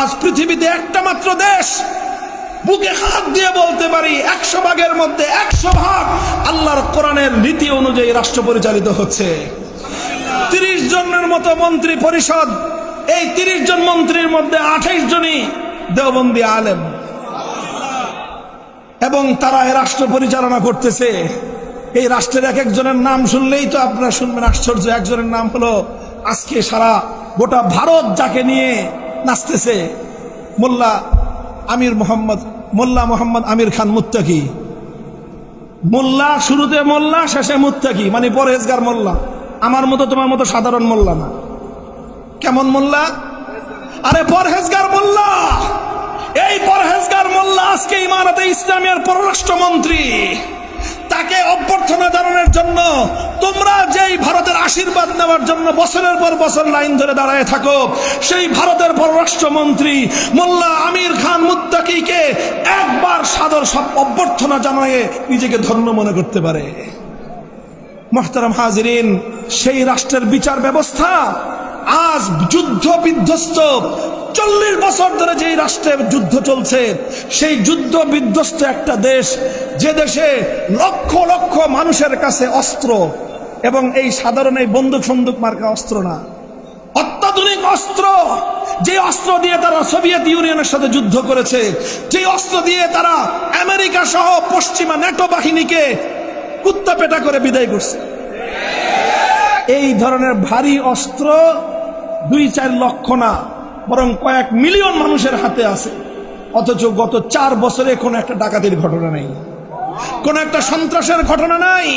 আজ পৃথিবীতে একটা মাত্র দেশ। বুকে হাত দিয়ে বলতে পারি, একশো ভাগের মধ্যে একশো ভাগ আল্লাহর কোরআনের নীতি অনুযায়ী রাষ্ট্র পরিচালিত হচ্ছে। তিরিশ জনের মতো মন্ত্রী পরিষদ, এই তিরিশ জন মন্ত্রীর মধ্যে আঠাইশ জনই দেওবন্দি আলেম। এবং তারা এই রাষ্ট্র পরিচালনা করতেছে। এই রাষ্ট্রের এক একজনের নাম শুনলেই তো আপনারা শুনবেন আশ্চর্য। একজনের নাম হলো আজকে সারা গোটা ভারত যাকে নিয়ে নাচতেছে, মোল্লা আমির মোহাম্মদ, মোল্লা মোহাম্মদ আমির খান মুত্তাকি। মোল্লা শুরুতে মোল্লা, শেষে মুত্তাকি মানে পরহেজগার মোল্লা। আমার মতো, তোমার মতো সাধারণ মোল্লা না। কেমন মোল্লা? আরে পরহেজগার মোল্লা! এই পরহেজগার মোল্লা আজকে ইমারতে ইসলামের পররাষ্ট্রমন্ত্রী। তাকে অভ্যর্থনা জানানোর জন্য তোমরা যেই ভারতের আশীর্বাদ নেওয়ার জন্য বছরের পর বছর লাইন ধরে দাঁড়ায় থাকো, সেই ভারতের পররাষ্ট্রমন্ত্রী মোল্লা আমির খান মুত্তাকিকে একবার সাদর সব অভ্যর্থনা জানায়ে নিজেকে ধন্য মনে করতে পারে। মোহতারাম হাজরিন, সেই রাষ্ট্রের বিচার ব্যবস্থা আজ যুদ্ধ বিধ্বস্ত। চল্লিশ বছর ধরে যেই রাষ্ট্রে যুদ্ধ চলছে, সেই যুদ্ধ বিধ্বস্ত একটা দেশ, যে দেশে লক্ষ লক্ষ মানুষের কাছে অস্ত্র এবং এই সাধারণ এই বন্দুক সন্দুক মার্কা অস্ত্র না। অত্যাধুনিক অস্ত্র যে অস্ত্র দিয়ে তারা সোভিয়েত ইউনিয়নের সাথে যুদ্ধ করেছে, যে অস্ত্র দিয়ে তারা আমেরিকা সহ পশ্চিমা ন্যাটো বাহিনীকে কুত্তা পেটা করে বিদায় করছে। এই ধরনের ভারী অস্ত্র দুই চার লক্ষ না, বরং কয়েক মিলিয়ন মানুষের হাতে আছে। অথচ গত চার বছরে কোনো একটা ডাকাতির ঘটনা নেই। কোন একটা সন্ত্রাসের ঘটনা নাই।